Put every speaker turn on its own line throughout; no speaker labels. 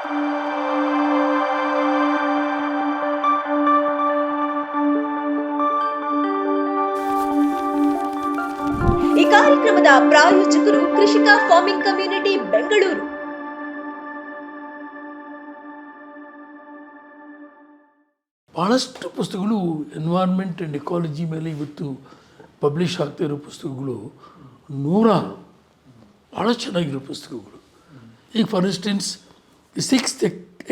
ಈ ಕಾರ್ಯಕ್ರಮದ ಪ್ರಾಯೋಜಕರು ಕೃಷಿಕ ಫಾರ್ಮಿಂಗ್ ಕಮ್ಯುನಿಟಿ ಬೆಂಗಳೂರು.
ಭಾಳಷ್ಟು ಪುಸ್ತಕಗಳು ಎನ್ವೈರ್ಮೆಂಟ್ ಅಂಡ್ ಎಕಾಲಜಿ ಮೇಲೆ ಇವತ್ತು ಪಬ್ಲಿಷ್ ಆಗ್ತಾ ಇರೋ ಪುಸ್ತಕಗಳು ನೂರಾರು ಭಾಳ ಚೆನ್ನಾಗಿರೋ ಪುಸ್ತಕಗಳು. ಈಗ ಫಾರ್ ಇನ್ಸ್ಟೆನ್ಸ್ ಸಿಕ್ಸ್ತ್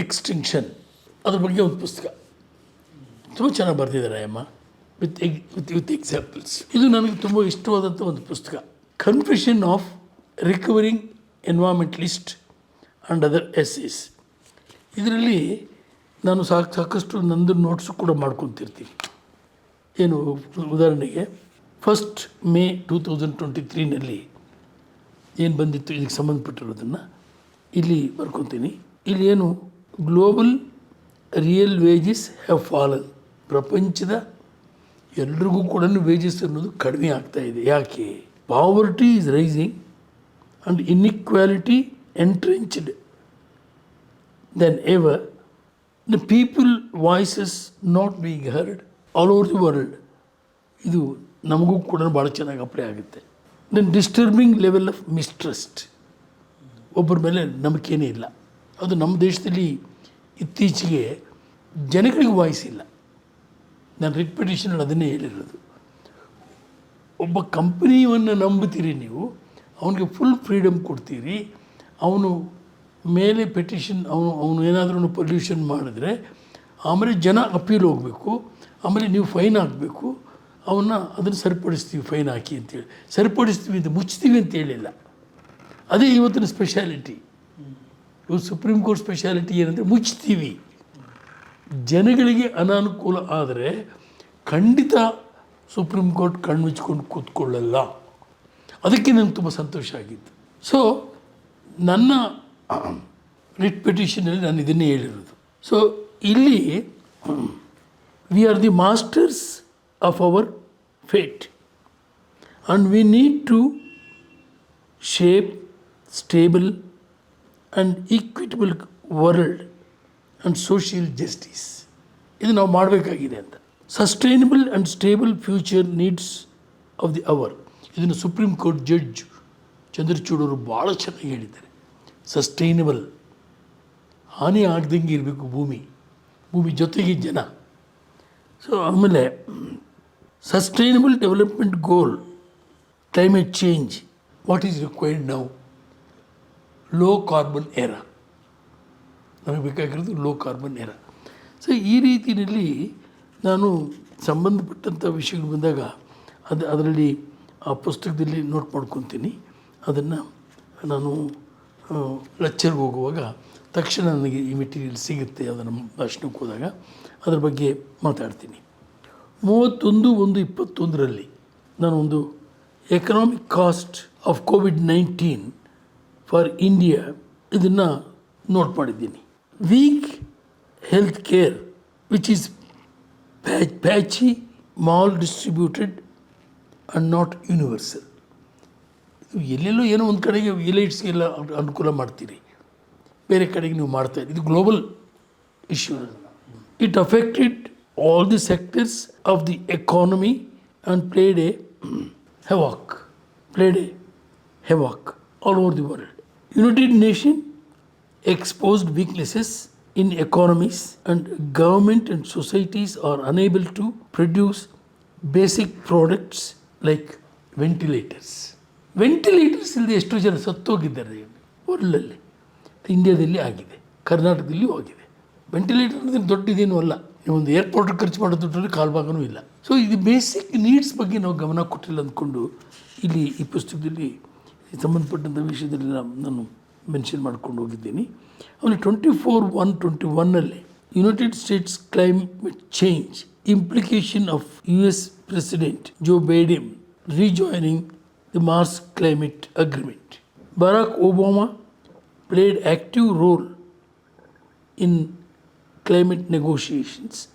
ಎಕ್ಸ್ಟೆನ್ಷನ್ ಅದ್ರ ಬಗ್ಗೆ ಒಂದು ಪುಸ್ತಕ. ತುಂಬ ಚೆನ್ನಾಗಿ ಬರೆದಿದ್ದಾರೆ ಅಮ್ಮ ವಿತ್ ವಿತ್ ವಿತ್ ಎಕ್ಸಾಂಪಲ್ಸ್ ಇದು ನನಗೆ ತುಂಬ ಇಷ್ಟವಾದಂಥ ಒಂದು ಪುಸ್ತಕ. Confessions of recovering environmentalist and other essays ಇದರಲ್ಲಿ ನಾನು ಸಾಕು, ಸಾಕಷ್ಟು ನಂದು ನೋಟ್ಸು ಕೂಡ ಮಾಡ್ಕೊತಿರ್ತೀನಿ. ಏನು ಉದಾಹರಣೆಗೆ first May two thousand twenty ತ್ರೀನಲ್ಲಿ ಏನು ಬಂದಿತ್ತು, ಇದಕ್ಕೆ ಸಂಬಂಧಪಟ್ಟಿರೋದನ್ನು ಇಲ್ಲಿ ಬರ್ಕೊತೀನಿ. ಇಲ್ಲಿ ಏನು global real wages have fallen ಪ್ರಪಂಚದ ಎಲ್ರಿಗೂ ಕೂಡ ವೇಜಸ್ ಅನ್ನೋದು ಕಡಿಮೆ ಆಗ್ತಾ ಇದೆ. ಯಾಕೆ? Poverty is rising and inequality entrenched than ever the people voices not being heard all over the world ಇದು ನಮಗೂ ಕೂಡ ಭಾಳ ಚೆನ್ನಾಗಿ ಅಪ್ಲೈ ಆಗುತ್ತೆ. Then disturbing level of mistrust ಒಬ್ಬರ ಮೇಲೆ ನಂಬಿಕೆನೇ ಇಲ್ಲ. ಅದು ನಮ್ಮ ದೇಶದಲ್ಲಿ ಇತ್ತೀಚೆಗೆ ಜನಗಳಿಗೆ ವಾಯ್ಸ್ ಇಲ್ಲ ನಾನು ರಿಟ್ ಪಿಟಿಷನಲ್ಲಿ ಅದನ್ನೇ ಹೇಳಿರೋದು. ಒಬ್ಬ ಕಂಪ್ನಿಯನ್ನು ನಂಬುತ್ತೀರಿ ನೀವು, ಅವನಿಗೆ ಫುಲ್ ಫ್ರೀಡಮ್ ಕೊಡ್ತೀರಿ, ಅವನು ಮೇಲೆ ಪೆಟಿಷನ್ ಅವನು ಅವನು ಏನಾದರೂ ಪೊಲ್ಯೂಷನ್ ಮಾಡಿದ್ರೆ, ಆಮೇಲೆ ಜನ ಅಪೀಲ್ ಹೋಗಬೇಕು, ಆಮೇಲೆ ನೀವು ಫೈನ್ ಹಾಕಬೇಕು ಅವನ್ನ ಅದನ್ನು ಸರಿಪಡಿಸ್ತೀವಿ ಫೈನ್ ಹಾಕಿ ಅಂತೇಳಿ. ಸರಿಪಡಿಸ್ತೀವಿ ಅಂತ ಮುಚ್ತೀವಿ ಅಂತ ಹೇಳಿಲ್ಲ. ಅದೇ ಇವತ್ತಿನ ಸ್ಪೆಷಾಲಿಟಿ ಇವತ್ತು ಸುಪ್ರೀಂ ಕೋರ್ಟ್ ಸ್ಪೆಷಾಲಿಟಿ ಏನಂದರೆ ಮುಚ್ತೀವಿ. ಜನಗಳಿಗೆ ಅನಾನುಕೂಲ ಆದರೆ ಖಂಡಿತ ಸುಪ್ರೀಂ ಕೋರ್ಟ್ ಕಣ್ಮುಚ್ಕೊಂಡು ಕೂತ್ಕೊಳ್ಳಲ್ಲ. ಅದಕ್ಕೆ ನನಗೆ ತುಂಬ ಸಂತೋಷ ಆಗಿತ್ತು. ಸೊ ನನ್ನ ರಿಟ್ ಪಿಟಿಷನಲ್ಲಿ ನಾನು ಇದನ್ನೇ ಹೇಳಿರೋದು. ಸೊ ಇಲ್ಲಿ we are the masters of our fate and we need to shape stable and equitable world and social justice ಇದು ನಾವು ಮಾಡಬೇಕಾಗಿದೆ ಅಂತ. Sustainable and stable future needs of the hour ಇದನ್ನು ಸುಪ್ರೀಂ ಕೋರ್ಟ್ ಜಡ್ಜ್ ಚಂದ್ರಚೂಡ್ ಅವರು ಭಾಳ ಚೆನ್ನಾಗಿ ಹೇಳಿದ್ದಾರೆ. ಸಸ್ಟೈನಬಲ್ ಹಾನಿ ಆಗ್ದಂಗೆ ಇರಬೇಕು ಭೂಮಿ ಭೂಮಿ ಜೊತೆಗೆ ಜನ. ಸೊ ಆಮೇಲೆ sustainable development goal climate change what is required now low carbon era ನಮಗೆ ಬೇಕಾಗಿರೋದು ಲೋ ಕಾರ್ಬನ್ ಏರ ಸೊ ಈ ರೀತಿಯಲ್ಲಿ ನಾನು ಸಂಬಂಧಪಟ್ಟಂಥ ವಿಷಯಗಳು ಬಂದಾಗ ಅದು, ಅದರಲ್ಲಿ ಆ ಪುಸ್ತಕದಲ್ಲಿ ನೋಟ್ ಮಾಡ್ಕೊತೀನಿ. ಅದನ್ನು ನಾನು ಲೆಕ್ಚರ್ಗೆ ಹೋಗುವಾಗ ತಕ್ಷಣ ನನಗೆ ಈ ಮೆಟೀರಿಯಲ್ ಸಿಗುತ್ತೆ ಅದನ್ನು ಭಾಷಣಕ್ಕೆ ಹೋದಾಗ. ಅದ್ರ ಬಗ್ಗೆ ಮಾತಾಡ್ತೀನಿ. ಮೂವತ್ತೊಂದು, ಒಂದು ಇಪ್ಪತ್ತೊಂದರಲ್ಲಿ ನಾನು ಒಂದು economic cost of COVID nineteen for India ಇದನ್ನು ನೋಟ್ ಮಾಡಿದ್ದೀನಿ. Weak health care which is piecemeal distributed and not universal ಇದು ಎಲ್ಲೆಲ್ಲೋ ಏನೋ ಒಂದು ಕಡೆಗೆ ವಿಲೇಜ್ಗೆಲ್ಲ ಅನುಕೂಲ ಮಾಡ್ತೀರಿ. ಬೇರೆ ಕಡೆಗೆ ನೀವು ಮಾಡ್ತಾ ಇದು global issue it affected all the sectors of the economy and played a havoc played a havoc all over the world United Nation exposed weaknesses in economies and government and societies are unable to produce basic products like ventilators ventilators ಇಲ್ಲದೆ ಎಷ್ಟೋ ಜನ ಸತ್ತೋಗಿದ್ದಾರೆ ವರ್ಲ್ಡಲ್ಲಿ ಇಂಡಿಯಾದಲ್ಲಿ ಆಗಿದೆ ಕರ್ನಾಟಕದಲ್ಲಿಯೂ ಆಗಿದೆ ventilator ಅಂದರೆ ದೊಡ್ಡದೇನೂ ಅಲ್ಲ ಒಂದು airport ಖರ್ಚು ಮಾಡೋ ದುಡ್ಡಲ್ಲಿ ಕಾಲ್ಭಾಗನೂ ಇಲ್ಲ. ಸೊ ಇದು ಬೇಸಿಕ್ ನೀಡ್ಸ್ ಬಗ್ಗೆ ನಾವು ಗಮನ ಕೊಟ್ಟಿಲ್ಲ ಅಂದ್ಕೊಂಡು ಇಲ್ಲಿ ಈ ಪುಸ್ತಕದಲ್ಲಿ ಸಂಬಂಧಪಟ್ಟಂಥ ವಿಷಯದಲ್ಲಿ ನಾನು ನಾನು ಮೆನ್ಷನ್ ಮಾಡ್ಕೊಂಡು ಹೋಗಿದ್ದೀನಿ ಆಮೇಲೆ ಟ್ವೆಂಟಿ ಫೋರ್ ಒನ್ ಟ್ವೆಂಟಿ ಒನ್ನಲ್ಲಿ United States climate change implication of U S president Joe Biden rejoining the Mars Climate Agreement. Barack Obama played active role in climate negotiations.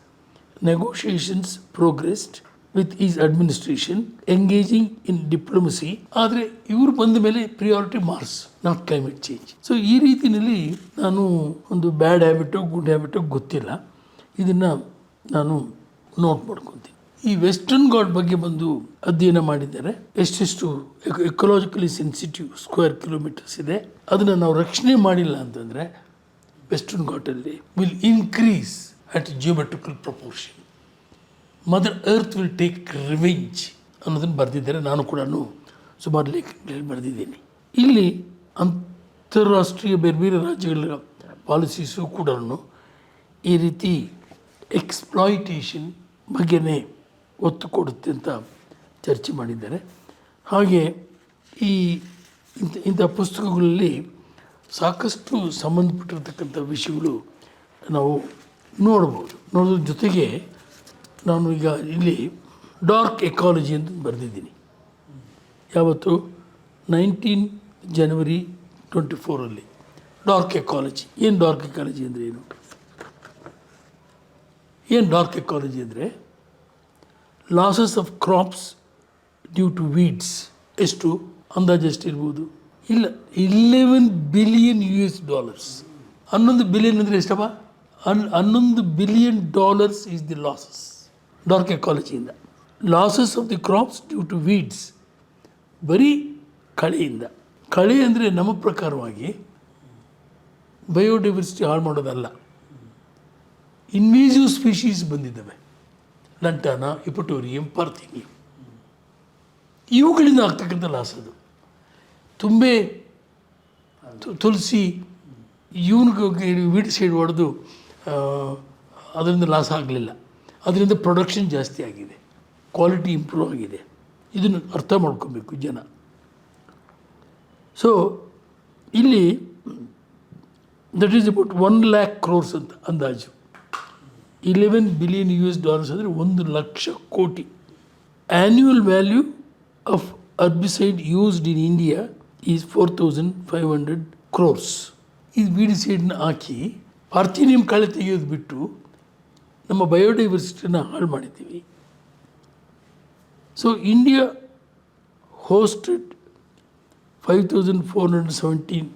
Negotiations progressed with his administration engaging in diplomacy ಆದರೆ ಇವರು ಬಂದ ಮೇಲೆ priority Mars not climate change so ಈ ರೀತಿಯಲ್ಲಿ ನಾನು ಒಂದು ಬ್ಯಾಡ್ habit good habit ಗೊತ್ತಿಲ್ಲ. ಇದನ್ನು ನಾನು ನೋಟ್ ಮಾಡ್ಕೊತೀನಿ. ಈ ವೆಸ್ಟರ್ನ್ ಘಾಟ್ ಬಗ್ಗೆ ಬಂದು ಅಧ್ಯಯನ ಮಾಡಿದ್ದಾರೆ. ಎಷ್ಟೆಷ್ಟು ಎಕೊಲಾಜಿಕಲಿ ಸೆನ್ಸಿಟಿವ್ ಸ್ಕ್ವೇರ್ ಕಿಲೋಮೀಟರ್ಸ್ ಇದೆ. ಅದನ್ನು ನಾವು ರಕ್ಷಣೆ ಮಾಡಿಲ್ಲ ಅಂತಂದರೆ western ಘಾಟಲ್ಲಿ will increase at geometrical proportion mother earth will take revenge ಅನ್ನೋದನ್ನು ಬರೆದಿದ್ದಾರೆ. ನಾನು ಕೂಡ ಸುಮಾರು ಲೇಖನಗಳಲ್ಲಿ ಬರೆದಿದ್ದೀನಿ. ಇಲ್ಲಿ ಅಂತಾರಾಷ್ಟ್ರೀಯ ಬೇರೆ ಬೇರೆ ರಾಜ್ಯಗಳ ಪಾಲಿಸೀಸು ಕೂಡ ಈ ರೀತಿ ಎಕ್ಸ್ಪ್ಲಾಯಿಟೇಷನ್ ಬಗ್ಗೆನೇ ಒತ್ತು ಕೊಡುತ್ತೆ ಅಂತ ಚರ್ಚೆ ಮಾಡಿದ್ದಾರೆ. ಹಾಗೆ ಈ ಇಂಥ ಇಂಥ ಪುಸ್ತಕಗಳಲ್ಲಿ ಸಾಕಷ್ಟು ಸಂಬಂಧಪಟ್ಟಿರ್ತಕ್ಕಂಥ ವಿಷಯಗಳು ನಾವು ನೋಡ್ಬೋದು. ನೋಡೋದ್ರ ಜೊತೆಗೆ ನಾನು ಈಗ ಇಲ್ಲಿ ಡಾರ್ಕ್ ಎಕಾಲಜಿ ಅಂತ ಬರೆದಿದ್ದೀನಿ. ಯಾವತ್ತು? Nineteen January twenty ಫೋರಲ್ಲಿ. Dark ecology. ಏನು ಡಾರ್ಕ್ ಎಕಾಲಜಿ ಅಂದರೆ ಏನು? ಏನು ಡಾರ್ಕ್ ಎಕಾಲಜಿ ಅಂದರೆ? Losses of crops due to weeds. ಎಷ್ಟು? ಅಂದಾಜು ಎಷ್ಟಿರ್ಬೋದು? ಇಲ್ಲ, eleven billion U S dollars. ಹನ್ನೊಂದು ಬಿಲಿಯನ್ ಅಂದರೆ ಎಷ್ಟಪ್ಪ? ಹನ್, ಹನ್ನೊಂದು billion dollars is the losses. Dark ಎಕಾಲಜಿಯಿಂದ losses of the crops due to weeds ಬರೀ ಕಳೆಯಿಂದ. ಕಳೆ ಅಂದರೆ ನಮ್ಮ ಪ್ರಕಾರವಾಗಿ ಬಯೋಡೈವರ್ಸಿಟಿ ಹಾಳು ಮಾಡೋದಲ್ಲ. ಇನ್ವೇಸಿವ್ ಸ್ಪೀಷೀಸ್ ಬಂದಿದ್ದಾವೆ. Lantana, eupatorium, parthenium. ಇವುಗಳಿಂದ ಆಗ್ತಕ್ಕಂಥ ಲಾಸ್ ಅದು. ತುಂಬೆ ತುಳಸಿ, ಇವನಿಗೆ ವೀಡ್ ಸೈಡ್ ಹೊಡೆದು ಅದರಿಂದ ಲಾಸ್ ಆಗಲಿಲ್ಲ. ಅದರಿಂದ ಪ್ರೊಡಕ್ಷನ್ ಜಾಸ್ತಿ ಆಗಿದೆ. ಕ್ವಾಲಿಟಿ ಇಂಪ್ರೂವ್ ಆಗಿದೆ. ಇದನ್ನು ಅರ್ಥ ಮಾಡ್ಕೋಬೇಕು ಜನ. ಸೊ ಇಲ್ಲಿ that is about one lakh crores ಅಂತ ಅಂದಾಜು. Eleven billion U S dollars ಅಂದರೆ ಒಂದು ಲಕ್ಷ ಕೋಟಿ. Annual value of herbicide used in India is four thousand five hundred crores ಈ ವೀಡಿಸೈಡ್ನ ಹಾಕಿ ಪಾರ್ಥಿನಿಯಂ ಕಳೆ ತೆಗೆಯೋದು ಬಿಟ್ಟು ನಮ್ಮ ಬಯೋಡೈವರ್ಸಿಟಿನ ಹಾಳು ಮಾಡಿದ್ದೀವಿ. So India hosted five thousand four hundred seventeen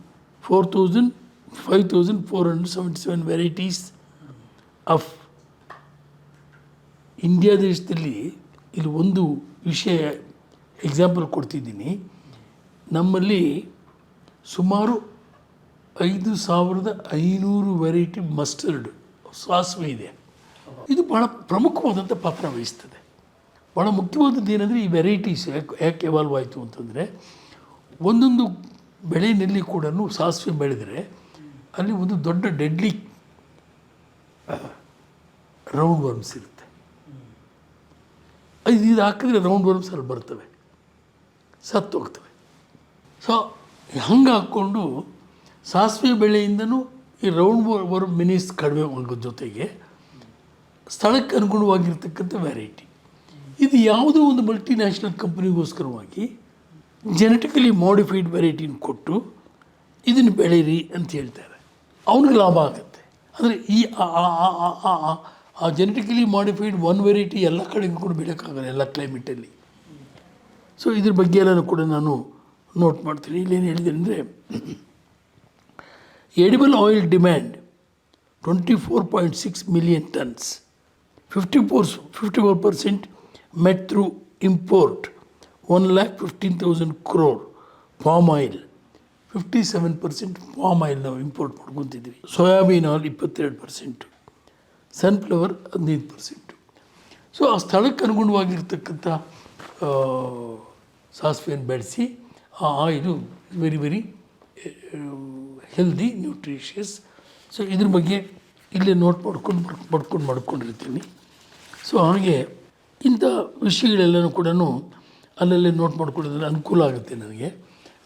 four thousand five thousand four hundred seventy seven varieties of India ದೇಶದಲ್ಲಿ ಇಲ್ಲಿ ಒಂದು ವಿಷಯ ಎಕ್ಸಾಂಪಲ್ ಕೊಡ್ತಿದ್ದೀನಿ. ನಮ್ಮಲ್ಲಿ ಸುಮಾರು ಐದು ಸಾವಿರದ ಐನೂರು ವೆರೈಟಿ ಮಸ್ಟರ್ಡ್ ಸಾಸಿವೆ ಇದೆ. ಇದು ಭಾಳ ಪ್ರಮುಖವಾದಂಥ ಪಾತ್ರ ವಹಿಸ್ತದೆ. ಭಾಳ ಮುಖ್ಯವಾದದ್ದು ಏನಂದರೆ ಈ ವೆರೈಟೀಸ್ ಯಾಕೆ ಯಾಕೆ ಎವಾಲ್ವ್ ಆಯಿತು ಅಂತಂದರೆ ಒಂದೊಂದು ಬೆಳೆಯಲ್ಲಿ ಕೂಡ ಸಾಸಿವೆ ಬೆಳೆದರೆ ಅಲ್ಲಿ ಒಂದು ದೊಡ್ಡ ಡೆಡ್ಲಿ ರೌಂಡ್ ವರ್ಮ್ಸ್ ಇರುತ್ತೆ. ಇದು ಇದು ಹಾಕಿದ್ರೆ ರೌಂಡ್ ವರ್ಮ್ಸ್ ಅಲ್ಲಿ ಬರ್ತವೆ. ಸತ್ತು ಹೋಗ್ತವೆ. ಸೊ ಹಂಗೆ ಹಾಕ್ಕೊಂಡು ಸಾಸಿವೆ ಬೆಳೆಯಿಂದನೂ ಈ ರೌಂಡ್ ವರ್ಮ್ ಮಿನಿಸ್ ಕಡಿಮೆ ಆಗೋ ಜೊತೆಗೆ ಸ್ಥಳಕ್ಕೆ ಅನುಗುಣವಾಗಿರ್ತಕ್ಕಂಥ ವೆರೈಟಿ ಇದು ಯಾವುದೋ ಒಂದು ಮಲ್ಟಿನ್ಯಾಷನಲ್ ಕಂಪ್ನಿಗೋಸ್ಕರವಾಗಿ ಜೆನೆಟಿಕಲಿ ಮಾಡಿಫೈಡ್ ವೆರೈಟಿನ ಕೊಟ್ಟು ಇದನ್ನು ಬೆಳೀರಿ ಅಂತ ಹೇಳ್ತಾರೆ. ಅವನಿಗೆ ಲಾಭ ಆಗುತ್ತೆ. ಅಂದರೆ ಈ ಆ- ಜೆನೆಟಿಕಲಿ ಮಾಡಿಫೈಡ್ ಒನ್ ವೆರೈಟಿ ಎಲ್ಲ ಕಡೆಗೂ ಕೂಡ ಬೆಳೆಯೋಕ್ಕಾಗಲ್ಲ ಎಲ್ಲ ಕ್ಲೈಮೇಟಲ್ಲಿ ಸೊ ಇದ್ರ ಬಗ್ಗೆ ಎಲ್ಲನೂ ಕೂಡ ನಾನು ನೋಟ್ ಮಾಡ್ತೀನಿ. ಇಲ್ಲೇನು ಹೇಳಿದೆ ಅಂದರೆ edible oil demand twenty four point six million tons fifty four fifty four percent met through import one lakh fifteen thousand crore palm oil fifty seven percent palm oil ನಾವು ಇಂಪೋರ್ಟ್ ಮಾಡ್ಕೊತಿದ್ವಿ. Soybean oil ಇಪ್ಪತ್ತೆರಡು percent sunflower ಹದಿನೈದು percent so ಆ ಸ್ಥಳಕ್ಕೆ ಅನುಗುಣವಾಗಿರ್ತಕ್ಕಂಥ ಸಾಸಿವೆಯನ್ನು ಬೆಳೆಸಿ, ಆ oil very very healthy nutritious so ಇದ್ರ ಬಗ್ಗೆ ಇಲ್ಲೇ ನೋಟ್ ಮಾಡ್ಕೊಂಡು ಮಾಡ್ಕೊಂಡು ಮಾಡ್ಕೊಂಡಿರ್ತೀನಿ. ಸೊ ಹಾಗೆ ಇಂಥ ವಿಷಯಗಳೆಲ್ಲನೂ ಕೂಡ ಅಲ್ಲಲ್ಲೇ ನೋಟ್ ಮಾಡ್ಕೊಳ್ಳೋದ್ರೆ ಅನುಕೂಲ ಆಗುತ್ತೆ ನನಗೆ.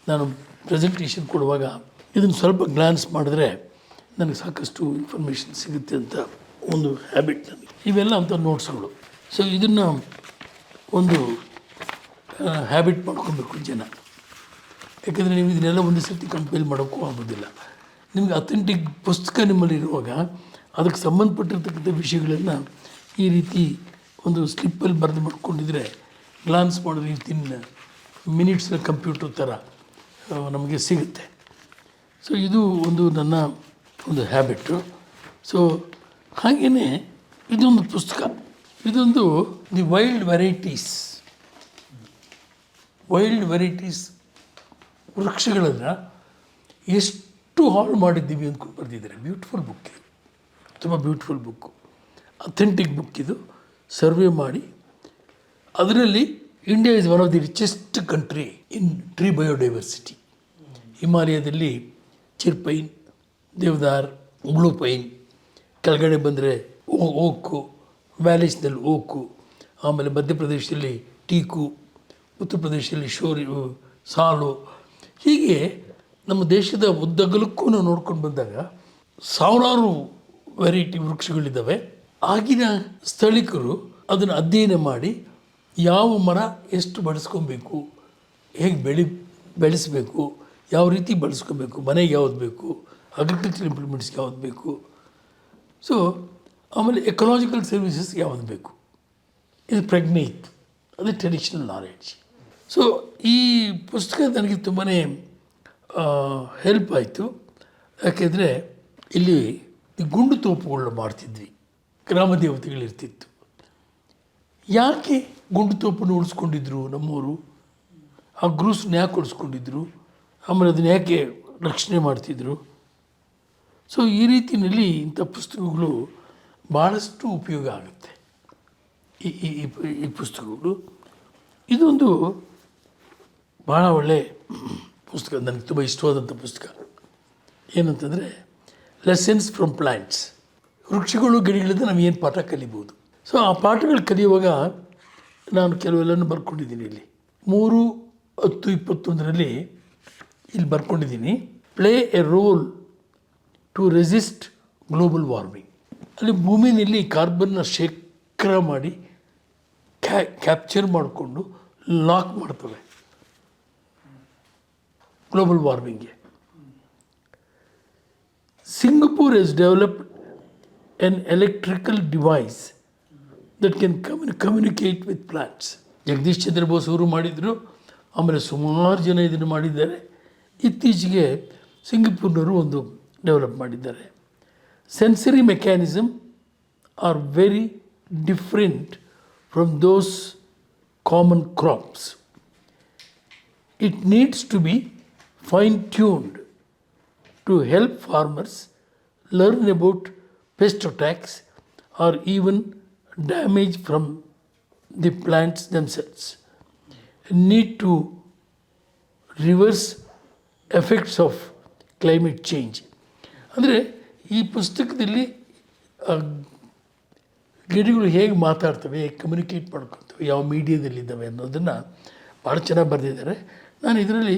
ನಾನು ಪ್ರೆಸೆಂಟೇಷನ್ ಕೊಡುವಾಗ ಇದನ್ನು ಸ್ವಲ್ಪ ಗ್ಲಾನ್ಸ್ ಮಾಡಿದ್ರೆ ನನಗೆ ಸಾಕಷ್ಟು ಇನ್ಫಾರ್ಮೇಷನ್ ಸಿಗುತ್ತೆ ಅಂತ ಒಂದು ಹ್ಯಾಬಿಟ್ ನನಗೆ. ಇವೆಲ್ಲ ಅಂಥ ನೋಟ್ಸ್ಗಳು ಸೊ ಇದನ್ನು ಒಂದು ಹ್ಯಾಬಿಟ್ ಮಾಡ್ಕೊಬೇಕು ಜನ. ಯಾಕಂದರೆ ನೀವು ಇದನ್ನೆಲ್ಲ ಒಂದೇ ಸರ್ತಿ ಕಂಪೇರ್ ಮಾಡೋಕ್ಕೂ ಆಗೋದಿಲ್ಲ. ನಿಮಗೆ ಅಥೆಂಟಿಕ್ ಪುಸ್ತಕ ನಿಮ್ಮಲ್ಲಿ ಇರುವಾಗ ಅದಕ್ಕೆ ಸಂಬಂಧಪಟ್ಟಿರ್ತಕ್ಕಂಥ ವಿಷಯಗಳನ್ನು ಈ ರೀತಿ ಒಂದು ಸ್ಲಿಪ್ಪಲ್ಲಿ ಬರೆದು ಮಾಡ್ಕೊಂಡಿದ್ರೆ ಗ್ಲಾನ್ಸ್ ಮಾಡಿದ್ರೆ ತಿನ್ನ ಮಿನಿಟ್ಸ್ ಕಂಪ್ಯೂಟರ್ ಥರ ನಮಗೆ ಸಿಗುತ್ತೆ. ಸೊ ಇದು ಒಂದು ನನ್ನ ಒಂದು ಹ್ಯಾಬಿಟ್ಟು. ಸೊ ಹಾಗೆಯೇ ಇದೊಂದು ಪುಸ್ತಕ. ಇದೊಂದು the wild varieties. Wild varieties ವೃಕ್ಷಗಳನ್ನು ಎಷ್ಟು ಹಾಳು ಮಾಡಿದ್ದೀವಿ ಅಂದ್ಕೊಂಡು ಬರೆದಿದ್ದಾರೆ. ಬ್ಯೂಟಿಫುಲ್ ಬುಕ್ ತುಂಬ ಬ್ಯೂಟಿಫುಲ್ ಬುಕ್ಕು. ಅಥೆಂಟಿಕ್ ಬುಕ್ ಇದು. ಸರ್ವೆ ಮಾಡಿ. ಅದರಲ್ಲಿ India is one of the richest country in tree biodiversity ಹಿಮಾಲಯದಲ್ಲಿ chir pine, deodar blue pine ಕೆಳಗಡೆ ಬಂದರೆ ಓಕು, ವ್ಯಾಲೀಸ್ನಲ್ಲಿ ಓಕು, ಆಮೇಲೆ ಮಧ್ಯಪ್ರದೇಶದಲ್ಲಿ ಟೀಕು ಉತ್ತರ ಪ್ರದೇಶದಲ್ಲಿ ಶೋರಿ ಸಾಲು. ಹೀಗೆ ನಮ್ಮ ದೇಶದ ಉದ್ದಗಲಕ್ಕೂ ನಾವು ನೋಡ್ಕೊಂಡು ಬಂದಾಗ ಸಾವಿರಾರು ವೆರೈಟಿ ವೃಕ್ಷಗಳಿದ್ದಾವೆ. ಆಗಿನ ಸ್ಥಳೀಕರು ಅದನ್ನು ಅಧ್ಯಯನ ಮಾಡಿ ಯಾವ ಮರ ಎಷ್ಟು ಬಳಸ್ಕೊಬೇಕು, ಹೇಗೆ ಬೆಳಿ, ಬೆಳೆಸಬೇಕು, ಯಾವ ರೀತಿ ಬಳಸ್ಕೊಬೇಕು, ಮನೆಗೆ ಯಾವ್ದು ಬೇಕು ಅಗ್ರಿಕಲ್ಚರ್ ಇಂಪ್ಲಿಮೆಂಟ್ಸ್ಗೆ ಯಾವ್ದು ಬೇಕು. ಸೊ ಆಮೇಲೆ ಎಕಲಾಜಿಕಲ್ ಸರ್ವಿಸಸ್ ಯಾವ್ದು ಬೇಕು. ಇದು ಪ್ರಜ್ಞೆ ಇತ್ತು ಅದು ಟ್ರೆಡಿಷನಲ್ ನಾಲೆಡ್ಜ್ ಸೊ ಈ ಪುಸ್ತಕ ನನಗೆ ತುಂಬಾ ಹೆಲ್ಪ್ ಆಯಿತು. ಯಾಕೆಂದರೆ ಇಲ್ಲಿ ಗುಂಡು ತೋಪುಗಳನ್ನ ಮಾಡ್ತಿದ್ವಿ. ಗ್ರಾಮ ದೇವತೆಗಳಿರ್ತಿತ್ತು ಯಾಕೆ ಗುಂಡು ತೋಪನ್ನು ಉಳಿಸ್ಕೊಂಡಿದ್ರು ನಮ್ಮವರು ಆ ಗ್ರೂಸ್ನ ಯಾಕೆ ಉಳಿಸ್ಕೊಂಡಿದ್ರು? ಆಮೇಲೆ ಅದನ್ನ ಯಾಕೆ ರಕ್ಷಣೆ ಮಾಡ್ತಿದ್ರು? ಸೊ ಈ ರೀತಿಯಲ್ಲಿ ಇಂಥ ಪುಸ್ತಕಗಳು ಭಾಳಷ್ಟು ಉಪಯೋಗ ಆಗುತ್ತೆ. ಈ, ಈ- ಈ ಪುಸ್ತಕಗಳು. ಇದೊಂದು ಭಾಳ ಒಳ್ಳೆ ಪುಸ್ತಕ, ನನಗೆ ತುಂಬ ಇಷ್ಟವಾದಂಥ ಪುಸ್ತಕ. ಏನಂತಂದರೆ ಲೆಸನ್ಸ್ ಫ್ರಮ್ ಪ್ಲ್ಯಾಂಟ್ಸ್ ವೃಕ್ಷಗಳು ಗಿಡಗಳಿಂದ ನಾವು ಏನು ಪಾಠ ಕಲಿಬೋದು. ಸೊ ಆ ಪಾಠಗಳು ಕಲಿಯುವಾಗ ನಾನು ಕೆಲವೆಲ್ಲನೂ ಬರ್ಕೊಂಡಿದ್ದೀನಿ ಇಲ್ಲಿ. ಮೂರು ಹತ್ತು ಇಪ್ಪತ್ತೊಂದರಲ್ಲಿ ಇಲ್ಲಿ ಬರ್ಕೊಂಡಿದ್ದೀನಿ. Play a role to resist global warming ಅಲ್ಲಿ ಭೂಮಿನಲ್ಲಿ ಕಾರ್ಬನ್ನ ಶೇಖರ ಮಾಡಿ ಕ್ಯಾ, ಕ್ಯಾಪ್ಚರ್ ಮಾಡಿಕೊಂಡು ಲಾಕ್ ಮಾಡ್ತವೆ global ವಾರ್ಮಿಂಗ್ಗೆ Singapore is developed an electrical device that can commu- communicate with plants. Jagadish Chandra Bose ಅವರು ಮಾಡಿದರು ಆಮೇಲೆ ಸುಮಾರು ಜನ ಇದನ್ನು ಮಾಡಿದ್ದಾರೆ ಇತ್ತೀಚೆಗೆ ಸಿಂಗಪೂರ್ನವರು ಒಂದು ಡೆವಲಪ್ ಮಾಡಿದ್ದಾರೆ sensory mechanism are very different from those common crops it needs to be fine tuned to help farmers learn about pest attacks or even damage from the plants themselves. Need to reverse effects of climate change. ಅಂದರೆ ಈ ಪುಸ್ತಕದಲ್ಲಿ ಗಿಡಗಳು ಹೇಗೆ ಮಾತಾಡ್ತವೆ, ಹೇಗೆ communicate ಮಾಡ್ಕೊತವೆ ಯಾವ ಮೀಡಿಯಾದಲ್ಲಿದ್ದಾವೆ ಅನ್ನೋದನ್ನು ಭಾಳ ಚೆನ್ನಾಗಿ ಬರೆದಿದ್ದಾರೆ ನಾನು ಇದರಲ್ಲಿ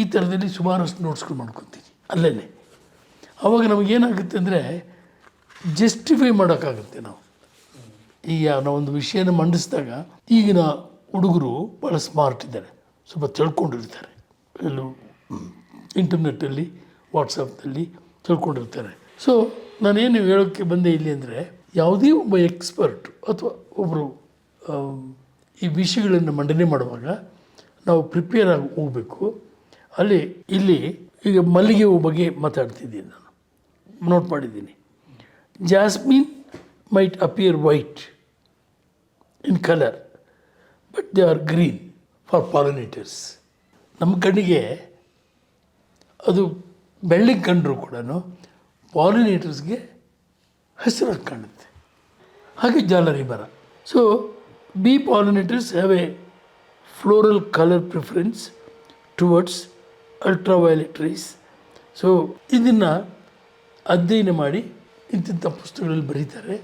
ಈ ಥರದಲ್ಲಿ ಸುಮಾರಷ್ಟು ನೋಟ್ಸ್ಗಳು ಮಾಡ್ಕೊತೀನಿ ಅಲ್ಲೇ ಆವಾಗ ನಮಗೇನಾಗುತ್ತೆ ಅಂದರೆ ಜಸ್ಟಿಫೈ ಮಾಡೋಕ್ಕಾಗುತ್ತೆ ನಾವು. ಈಗ ಒಂದು ವಿಷಯನ ಮಂಡಿಸಿದಾಗ ಈಗಿನ ಹುಡುಗರು ಭಾಳ ಸ್ಮಾರ್ಟ್ ಇದ್ದಾರೆ. ಸ್ವಲ್ಪ ತಿಳ್ಕೊಂಡಿರ್ತಾರೆ. ಎಲ್ಲೂ ಇಂಟರ್ನೆಟ್ಟಲ್ಲಿ ವಾಟ್ಸಪ್ನಲ್ಲಿ ತಿಳ್ಕೊಂಡಿರ್ತಾರೆ. ಸೊ ನಾನೇನು ಹೇಳೋಕ್ಕೆ ಬಂದೆ ಇಲ್ಲಿ ಅಂದರೆ ಯಾವುದೇ ಒಬ್ಬ ಎಕ್ಸ್ಪರ್ಟ್ ಅಥವಾ ಒಬ್ಬರು ಈ ವಿಷಯಗಳನ್ನು ಮಂಡನೆ ಮಾಡುವಾಗ ನಾವು ಪ್ರಿಪೇರ್ ಆಗಿ ಹೋಗಬೇಕು. ಅಲ್ಲಿ, ಇಲ್ಲಿ ಈಗ ಮಲ್ಲಿಗೆ ಹೂ ಬಗ್ಗೆ ಮಾತಾಡ್ತಿದ್ದೀನಿ ನಾನು. ನೋಟ್ ಮಾಡಿದ್ದೀನಿ. Jasmine might appear white in colour but they are green for pollinators ನಮ್ಮ ಕಣ್ಣಿಗೆ ಅದು ಬೆಳ್ಳಿಗೆ ಕಂಡರೂ ಕೂಡ ಪಾಲಿನೇಟರ್ಸ್ಗೆ ಹಸಿರಾಗಿ ಕಾಣುತ್ತೆ. ಹಾಗೆ ಜಾಲರಿ ಮರ. So bee pollinators have a floral colour preference towards ultraviolet rays so ಇದನ್ನು ಅಧ್ಯಯನ ಮಾಡಿ ಇಂತಿಂಥ ಪುಸ್ತಕಗಳಲ್ಲಿ ಬರೀತಾರೆ.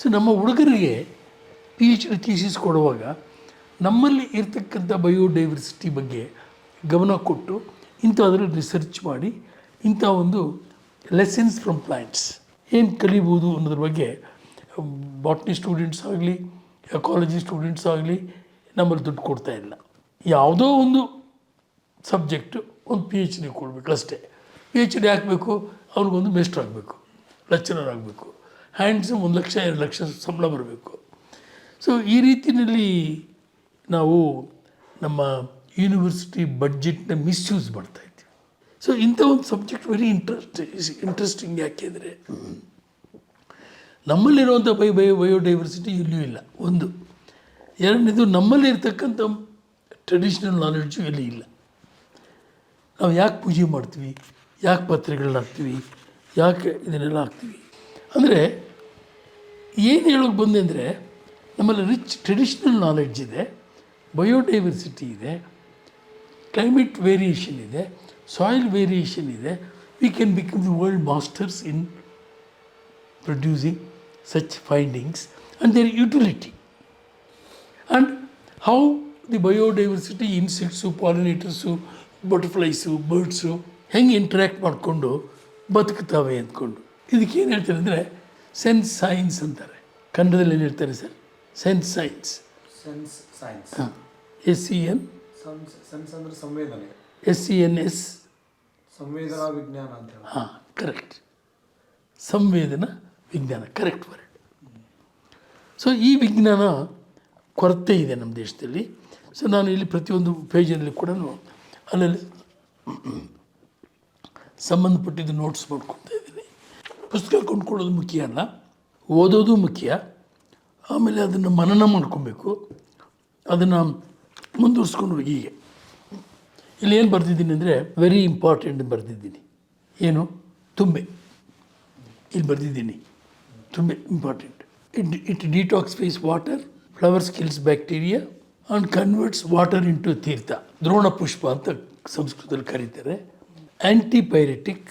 ಸೊ ನಮ್ಮ ಹುಡುಗರಿಗೆ ಪಿ ಎಚ್ ಡಿ ಥೀಸಿಸ್ ಕೊಡುವಾಗ ನಮ್ಮಲ್ಲಿ ಇರ್ತಕ್ಕಂಥ ಬಯೋಡೈವರ್ಸಿಟಿ ಬಗ್ಗೆ ಗಮನ ಕೊಟ್ಟು ಇಂಥದ್ರಲ್ಲಿ ರಿಸರ್ಚ್ ಮಾಡಿ ಇಂಥ ಒಂದು ಲೆಸನ್ಸ್ ಫ್ರಮ್ ಪ್ಲ್ಯಾಂಟ್ಸ್ ಏನು ಕಲಿಬೋದು ಅನ್ನೋದ್ರ ಬಗ್ಗೆ ಬಾಟ್ನಿ ಸ್ಟೂಡೆಂಟ್ಸ್ ಆಗಲಿ ಎಕಾಲಜಿ ಸ್ಟೂಡೆಂಟ್ಸ್ ಆಗಲಿ ನಮ್ಮಲ್ಲಿ ದುಡ್ಡು ಕೊಡ್ತಾ ಇಲ್ಲ. ಯಾವುದೋ ಒಂದು ಸಬ್ಜೆಕ್ಟು ಒಂದು ಪಿ ಎಚ್ ಡಿ ಕೊಡಬೇಕು ಅಷ್ಟೇ. ಪಿ ಎಚ್ ಡಿ ಹಾಕಬೇಕು, ಅವ್ರಿಗೊಂದು ಮೇಸ್ಟ್ರ್ ಆಗಬೇಕು. ಲೆಕ್ಚರರ್ ಆಗಬೇಕು ಹ್ಯಾಂಡ್ಸಮ್ ಒಂದು ಲಕ್ಷ, ಎರಡು ಲಕ್ಷ ಸಂಬಳ ಬರಬೇಕು. ಸೊ ಈ ರೀತಿಯಲ್ಲಿ ನಾವು ನಮ್ಮ ಯೂನಿವರ್ಸಿಟಿ ಬಡ್ಜೆಟ್ನ ಮಿಸ್ಯೂಸ್ ಮಾಡ್ತಾ ಇದ್ದೀವಿ. ಸೊ ಇಂಥ ಒಂದು ಸಬ್ಜೆಕ್ಟ್ ವೆರಿ ಇಂಟ್ರೆಸ್ಟ್ ಇಂಟ್ರೆಸ್ಟಿಂಗ್ ಯಾಕೆಂದರೆ ನಮ್ಮಲ್ಲಿರುವಂಥ ಬೈ ಬೈ ಬಯೋಡೈವರ್ಸಿಟಿ ಎಲ್ಲಿಯೂ ಇಲ್ಲ ಒಂದು. ಎರಡನೇದು ನಮ್ಮಲ್ಲಿ ಇರ್ತಕ್ಕಂಥ ಟ್ರೆಡಿಷ್ನಲ್ ನಾಲೆಡ್ಜು ಎಲ್ಲಿ ಇಲ್ಲ. ನಾವು ಯಾಕೆ ಪೂಜೆ ಮಾಡ್ತೀವಿ? ಯಾಕೆ ಪತ್ರೆಗಳನ್ನ ಹಾಕ್ತೀವಿ? ಯಾಕೆ ಇದನ್ನೆಲ್ಲ ಹಾಕ್ತೀವಿ? ಅಂದರೆ ಏನು ಹೇಳೋಕ್ಕೆ ಬಂದೆ ಅಂದರೆ, ನಮ್ಮಲ್ಲಿ ರಿಚ್ ಟ್ರೆಡಿಷ್ನಲ್ ನಾಲೆಡ್ಜ್ ಇದೆ ಬಯೋಡೈವರ್ಸಿಟಿ ಇದೆ ಕ್ಲೈಮೇಟ್ ವೇರಿಯೇಷನ್ ಇದೆ ಸಾಯಿಲ್ ವೇರಿಯೇಷನ್ ಇದೆ. We can become the world masters in producing such findings and their utility and how the biodiversity insects pollinators butterflies birds ಹೆಂಗೆ ಇಂಟ್ರ್ಯಾಕ್ಟ್ ಮಾಡಿಕೊಂಡು ಬದುಕ್ತವೆ ಅಂದ್ಕೊಂಡು. ಇದಕ್ಕೆ ಏನು ಹೇಳ್ತಾರೆ ಅಂದರೆ ಸೆನ್ಸ್ ಸೈನ್ಸ್ ಅಂತಾರೆ. ಕನ್ನಡದಲ್ಲಿ ಏನು ಹೇಳ್ತಾರೆ sir? Sense
science sense
science S C
N sense ಅಂದರೆ ಸಂವೇದನೆ.
ಎಸ್ ಸಿ ಎನ್ ಎಸ್
ಸಂವೇದನಾ ವಿಜ್ಞಾನ ಅಂತ
ಹಾಂ ಕರೆಕ್ಟ್ ಸಂವೇದನ ವಿಜ್ಞಾನ ಕರೆಕ್ಟ್ ವರ್ಡ್ ಸೊ ಈ ವಿಜ್ಞಾನ ಕೊರತೆ ಇದೆ ನಮ್ಮ ದೇಶದಲ್ಲಿ. ಸೊ ನಾನು ಇಲ್ಲಿ ಪ್ರತಿಯೊಂದು ಪೇಜಲ್ಲಿ ಕೂಡ ಅಲ್ಲಲ್ಲಿ ಸಂಬಂಧಪಟ್ಟಿದ್ದು ನೋಟ್ಸ್ ಮಾಡ್ಕೊತಾ ಇದ್ದೀನಿ. ಪುಸ್ತಕ ಕೊಂಡ್ಕೊಳ್ಳೋದು ಮುಖ್ಯ ಅಲ್ಲ, ಓದೋದು ಮುಖ್ಯ. ಆಮೇಲೆ ಅದನ್ನು ಮನನ ಮಾಡ್ಕೊಬೇಕು. ಅದನ್ನು ಮುಂದುವರಿಸ್ಕೊಂಡು ಹೋಗಿ ಇಲ್ಲಿ ಏನು ಬರೆದಿದ್ದೀನಿ ಅಂದರೆ ವೆರಿ ಇಂಪಾರ್ಟೆಂಟ್ ಬರೆದಿದ್ದೀನಿ. ಏನು? ತುಂಬೆ. ಇಲ್ಲಿ ಬರೆದಿದ್ದೀನಿ. ತುಂಬೆ important it it detoxifies water flowers kills bacteria and converts water into ತೀರ್ಥ ದ್ರೋಣ ಪುಷ್ಪ ಅಂತ ಸಂಸ್ಕೃತದಲ್ಲಿ ಕರೀತಾರೆ. ಆ್ಯಂಟಿಪೈರೆಟಿಕ್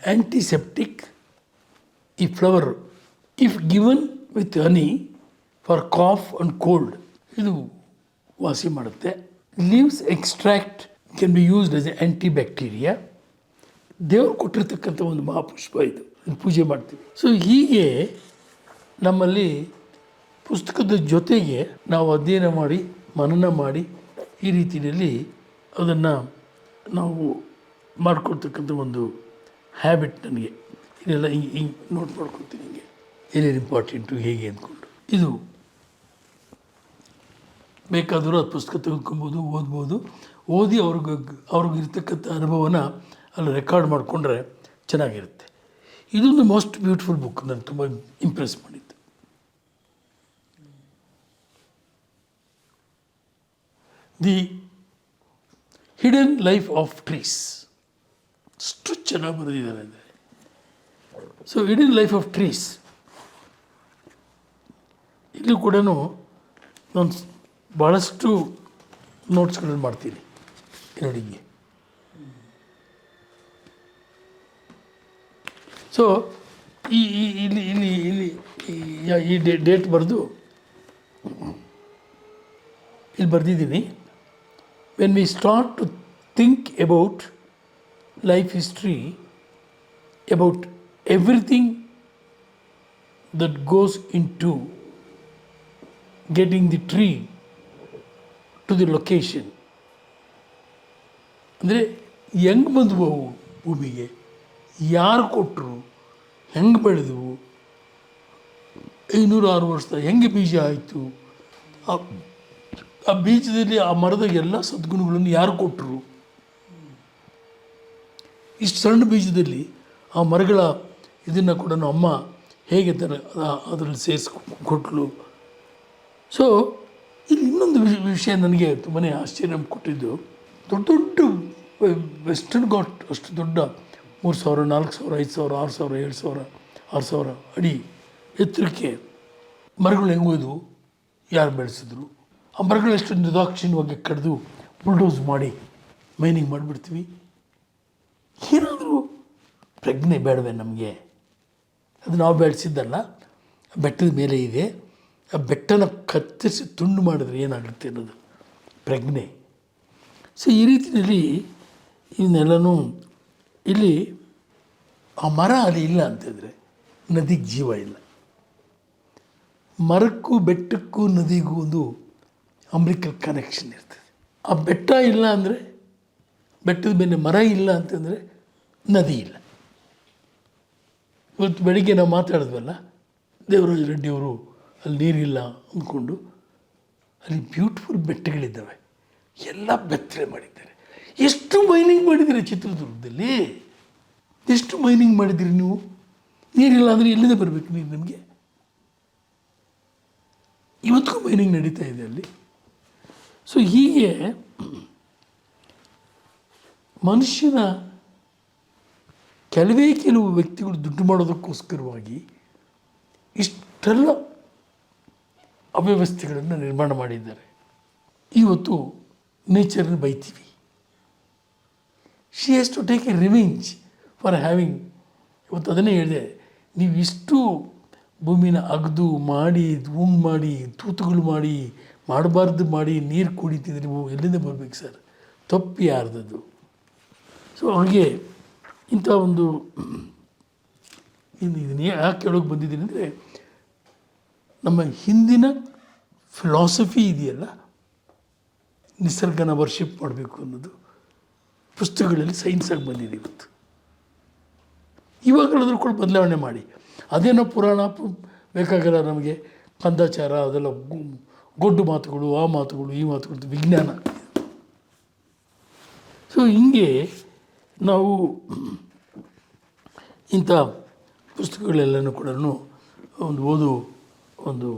ಆ್ಯಂಟಿಸೆಪ್ಟಿಕ್ ಈ flower if given with honey for cough and cold ಇದು ವಾಸಿ ಮಾಡುತ್ತೆ. Leaves extract can be used as a anti bacteria ದೇವರು ಕೊಟ್ಟಿರ್ತಕ್ಕಂಥ ಒಂದು ಮಹಾಪುಷ್ಪ ಇದು. ಪೂಜೆ ಮಾಡ್ತೀವಿ. ಸೊ ಹೀಗೆ ನಮ್ಮಲ್ಲಿ ಪುಸ್ತಕದ ಜೊತೆಗೆ ನಾವು ಅಧ್ಯಯನ ಮಾಡಿ, ಮನನ ಮಾಡಿ ಈ ರೀತಿಯಲ್ಲಿ ಅದನ್ನು ನಾವು ಮಾಡ್ಕೊಳ್ತಕ್ಕಂಥ ಒಂದು ಹ್ಯಾಬಿಟ್ ನನಗೆ. ಇದೆಲ್ಲ ಹಿಂಗೆ ಹಿಂಗೆ ನೋಟ್ ಮಾಡ್ಕೊಳ್ತೀನಿ ಹಿಂಗೆ. ಏನೇನು ಇಂಪಾರ್ಟೆಂಟು ಹೇಗೆ ಅಂದ್ಕೊಂಡು. ಇದು ಬೇಕಾದರೂ ಅದು ಪುಸ್ತಕ ತೆಗೆದುಕೊಬೋದು ಓದ್ಬೋದು. ಓದಿ ಅವ್ರಿಗೆ ಅವ್ರಿಗೆ ಇರ್ತಕ್ಕಂಥ ಅನುಭವನ ಅಲ್ಲಿ ರೆಕಾರ್ಡ್ ಮಾಡಿಕೊಂಡ್ರೆ ಚೆನ್ನಾಗಿರುತ್ತೆ. ಇದೊಂದು ಮೋಸ್ಟ್ ಬ್ಯೂಟಿಫುಲ್ ಬುಕ್ ನಾನು ತುಂಬ ಇಂಪ್ರೆಸ್ ಮಾಡಿದ್ದು. The hidden life of trees ಅಷ್ಟು ಚೆನ್ನಾಗಿ ಬರೆದಿದ್ದಾರೆ ಅಂದರೆ. So hidden life of trees ಇಲ್ಲೂ ಕೂಡ ನಾನು ಭಾಳಷ್ಟು ನೋಟ್ಸ್ಗಳನ್ನು ಮಾಡ್ತೀನಿ ಹಿಂಗೆ ಸೊ ಈ ಇಲ್ಲಿ ಇಲ್ಲಿ ಇಲ್ಲಿ, ಈ- ಡೇ, ಡೇಟ್ ಬರೆದು ಇಲ್ಲಿ ಬರೆದಿದ್ದೀನಿ. When we start to think about life history about everything that goes into getting the tree to the location ಅಂದರೆ ಹೆಂಗೆ ಬಂದವು ಅವು ಭೂಮಿಗೆ. ಯಾರು ಕೊಟ್ಟರು ಹೆಂಗೆ ಬೆಳೆದವು ಐನೂರು ಆರು ವರ್ಷದ ಹೆಂಗೆ ಬೀಜ ಆಯಿತು, ಆ ಬೀಜದಲ್ಲಿ ಆ ಮರದ ಎಲ್ಲ ಸದ್ಗುಣಗಳನ್ನು ಯಾರು ಕೊಟ್ಟರು ಇಷ್ಟು ಸಣ್ಣ ಬೀಜದಲ್ಲಿ ಆ ಮರಗಳ ಇದನ್ನು ಕೂಡ ಅಮ್ಮ ಹೇಗೆ ತರ ಅದರಲ್ಲಿ ಸೇರಿಸಿ ಕೊಟ್ಟಲು ಸೊ ಇಲ್ಲಿ ಇನ್ನೊಂದು ವಿಷ- ವಿಷಯ ನನಗೆ ತುಂಬಾ ಆಶ್ಚರ್ಯ ಕೊಟ್ಟಿದ್ದು. ದೊಡ್ಡ ದೊಡ್ಡ ವೆಸ್ಟರ್ನ್ ಘಾಟ್ ಅಷ್ಟು ದೊಡ್ಡ ಮೂರು ಸಾವಿರ, ನಾಲ್ಕು ಸಾವಿರ, ಐದು ಸಾವಿರ, ಆರು ಸಾವಿರ, ಏಳು ಸಾವಿರ, ಆರು ಸಾವಿರ ಅಡಿ ಎತ್ತರಕ್ಕೆ ಮರಗಳು ಹೆಂಗೆ ಹೋದವು ಯಾರು ಬೆಳೆಸಿದ್ರು. ಆ ಮರಗಳು ಎಷ್ಟು ನಿರ್ದಾಕ್ಷಿಣ್ಯವಾಗಿ ಕಡಿದು ಬುಲ್ಡೋಸ್ ಮಾಡಿ ಮೈನಿಂಗ್ ಮಾಡಿಬಿಡ್ತೀವಿ. ಏನಾದರೂ ಪ್ರಜ್ಞೆ ಬೇಡವೇ ನಮಗೆ? ಅದು ನಾವು ಬೆಳೆಸಿದ್ದಲ್ಲ ಬೆಟ್ಟದ ಮೇಲೆ ಇದೆ. ಆ ಬೆಟ್ಟನ ಕತ್ತರಿಸಿ ತುಂಡು ಮಾಡಿದ್ರೆ ಏನಾಗುತ್ತೆ ಅನ್ನೋದು ಪ್ರಜ್ಞೆ. ಸೊ ಈ ರೀತಿಯಲ್ಲಿ ಇವನ್ನೆಲ್ಲನೂ ಇಲ್ಲಿ ಆ ಮರ ಅಲ್ಲಿ ಇಲ್ಲ ಅಂತಿದ್ರೆ ನದಿಗೆ ಜೀವ ಇಲ್ಲ. ಮರಕ್ಕೂ ಬೆಟ್ಟಕ್ಕೂ ನದಿಗೂ ಒಂದು ಅಂಬ್ಲಿಕಲ್ ಕನೆಕ್ಷನ್ ಇರ್ತದೆ. ಆ ಬೆಟ್ಟ ಇಲ್ಲ ಅಂದರೆ ಬೆಟ್ಟದ ಮೇಲೆ ಮರ ಇಲ್ಲ ಅಂತಂದರೆ ನದಿ ಇಲ್ಲ. ಇವತ್ತು ಬೆಳಿಗ್ಗೆ ನಾವು ಮಾತಾಡಿದ್ವಲ್ಲ, ದೇವರಾಜ ರೆಡ್ಡಿಯವರು ಅಲ್ಲಿ ನೀರಿಲ್ಲ ಅಂದ್ಕೊಂಡು ಅಲ್ಲಿ ಬ್ಯೂಟಿಫುಲ್ ಬೆಟ್ಟಗಳಿದ್ದಾವೆ. ಎಲ್ಲ ಬೆತ್ತಲೆ ಮಾಡಿದ್ದಾರೆ. ಎಷ್ಟು ಮೈನಿಂಗ್ ಮಾಡಿದ್ದೀರಿ ಚಿತ್ರದುರ್ಗದಲ್ಲಿ? ಎಷ್ಟು ಮೈನಿಂಗ್ ಮಾಡಿದ್ದೀರಿ ನೀವು? ನೀರಿಲ್ಲ ಅಂದರೆ ಎಲ್ಲಿಂದ ಬರಬೇಕು ನೀರು ನಿಮಗೆ? ಇವತ್ತಿಗೂ ಮೈನಿಂಗ್ ನಡೀತಾ ಇದೆ ಅಲ್ಲಿ. ಸೊ ಹೀಗೆ ಮನುಷ್ಯನ ಕೆಲವೇ ಕೆಲವು ವ್ಯಕ್ತಿಗಳು ದುಡ್ಡು ಮಾಡೋದಕ್ಕೋಸ್ಕರವಾಗಿ ಇಷ್ಟೆಲ್ಲ ಅವ್ಯವಸ್ಥೆಗಳನ್ನು ನಿರ್ಮಾಣ ಮಾಡಿದ್ದಾರೆ. ಇವತ್ತು ನೇಚರನ್ನು ಬೈತೀವಿ. She has to take a revenge for having ಇವತ್ತು ಅದನ್ನೇ ಹೇಳಿದೆ, ನೀವು ಇಷ್ಟು ಭೂಮಿನ ಅಗ್ದು ಮಾಡಿ ಧೂಮ್ ಮಾಡಿ, ತೂತುಗಳು ಮಾಡಿ, ಮಾಡಬಾರ್ದು ಮಾಡಿ ನೀರು ಕುಡಿತಿದ್ರೆ ನೀವು ಎಲ್ಲಿಂದ ಬರಬೇಕು ಸರ್? ತಪ್ಪಿ ಯಾರ್ದದು? ಸೊ ಹಾಗೆ ಇಂಥ ಒಂದು, ಇನ್ನು ಇದನ್ನ ಯಾಕೆ ಕೇಳೋಕೆ ಬಂದಿದ್ದೀನಿ ಅಂದರೆ, ನಮ್ಮ ಹಿಂದಿನ ಫಿಲಾಸಫಿ ಇದೆಯಲ್ಲ, ನಿಸರ್ಗನ ವರ್ಷಿಪ್ ಮಾಡಬೇಕು ಅನ್ನೋದು. ಪುಸ್ತಕಗಳಲ್ಲಿ ಸೈನ್ಸಾಗಿ ಬಂದಿದೆ ಇವತ್ತು. ಇವಾಗಲಾದರೂ ಕೂಡ ಬದಲಾವಣೆ ಮಾಡಿ. ಅದೇನೋ ಪುರಾಣ ಬೇಕಾಗಲ್ಲ ನಮಗೆ. ಕಂದಾಚಾರ, ಅದೆಲ್ಲ ಗೊಡ್ಡು ಮಾತುಗಳು, ಆ ಮಾತುಗಳು, ಈ ಮಾತುಗಳು, ವಿಜ್ಞಾನ. ಸೊ ಹಿಂಗೆ ನಾವು ಇಂಥ ಪುಸ್ತಕಗಳೆಲ್ಲನೂ ಕೂಡ ಒಂದು ಓದು, ಒಂದು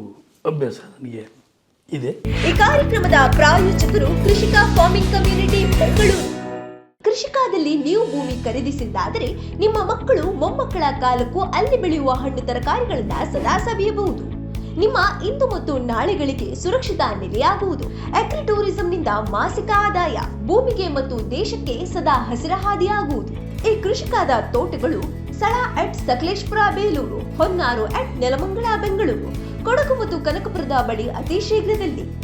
ಅಭ್ಯಾಸ ನನಗೆ ಇದೆ.
ಈ ಕಾರ್ಯಕ್ರಮದ ಪ್ರಾಯೋಜಕರು ಕೃಷಿಕ ಫಾರ್ಮಿಂಗ್ ಕಮ್ಯುನಿಟಿ ಬೆಂಗಳೂರು. ಕೃಷಿಕಾದಲ್ಲಿ ನೀವು ಭೂಮಿ ಖರೀದಿಸಿದ್ದಾದರೆ ನಿಮ್ಮ ಮಕ್ಕಳು ಮೊಮ್ಮಕ್ಕಳ ಕಾಲಕ್ಕೂ ಅಲ್ಲಿ ಬೆಳೆಯುವ ಹಣ್ಣು ತರಕಾರಿಗಳನ್ನ ಸದಾ ಸವಿಯಬಹುದು. ನಿಮ್ಮ ಇಂದು ಮತ್ತು ನಾಳೆಗಳಿಗೆ ಸುರಕ್ಷಿತ ನೆಲೆಯಾಗುವುದು. ಅಗ್ರಿ ಟೂರಿಸಂನಿಂದ ಮಾಸಿಕ ಆದಾಯ, ಭೂಮಿಗೆ ಮತ್ತು ದೇಶಕ್ಕೆ ಸದಾ ಹಸಿರ ಹಾದಿಯಾಗುವುದು ಈ ಕೃಷಿಕಾದ ತೋಟಗಳು ಸ್ಥಳ ಅಟ್ ಸಕಲೇಶ್ಪುರ, ಬೇಲೂರು, ಹೊನ್ನಾರು ಅಟ್ ನೆಲಮಂಗಲ, ಬೆಂಗಳೂರು. ಕೊಡಗು ಮತ್ತು ಕನಕಪುರದ ಬಳಿ ಅತಿ ಶೀಘ್ರದಲ್ಲಿ